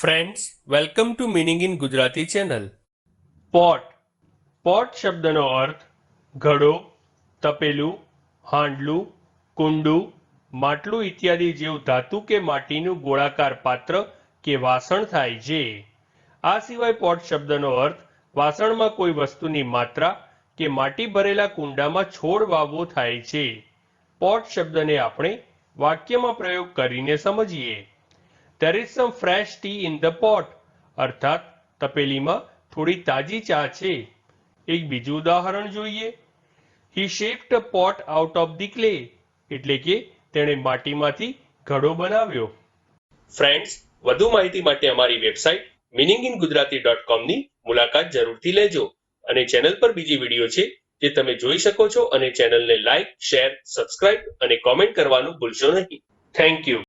Friends welcome to meaning in Gujarati channel pot pot શબ્દનો અર્થ ઘડો તપેલું હાંડલું કુંડું માટલું ઇત્યાદિ જેવું ધાતુ કે માટીનું ગોળાકાર પાત્ર કે વાસણ થાય છે. આ સિવાય પોટ શબ્દનો અર્થ વાસણમાં કોઈ વસ્તુની માત્રા કે માટી ભરેલા કુંડામાં છોડ વાવવો થાય છે. પોટ શબ્દને આપણે વાક્યમાં પ્રયોગ કરીને સમજીએ. There is some fresh tea in the pot. અર્થાત, તપેલીમાં થોડી તાજી ચા છે. એક બીજું ઉદાહરણ જોઈએ. He shaped a pot out of the clay, એટલે કે તેણે માટીમાંથી ઘડો બનાવ્યો. ફ્રેન્ડ્સ વધુ માહિતી માટે અમારી વેબસાઇટ ડોટ કોમની મુલાકાત જરૂરથી લેજો અને ચેનલ પર બીજી વીડિયો છે જે તમે જોઈ શકો છો અને ચેનલને લાઇક શેર સબસ્ક્રાઇબ અને કોમેન્ટ કરવાનું ભૂલશો નહીં. Thank you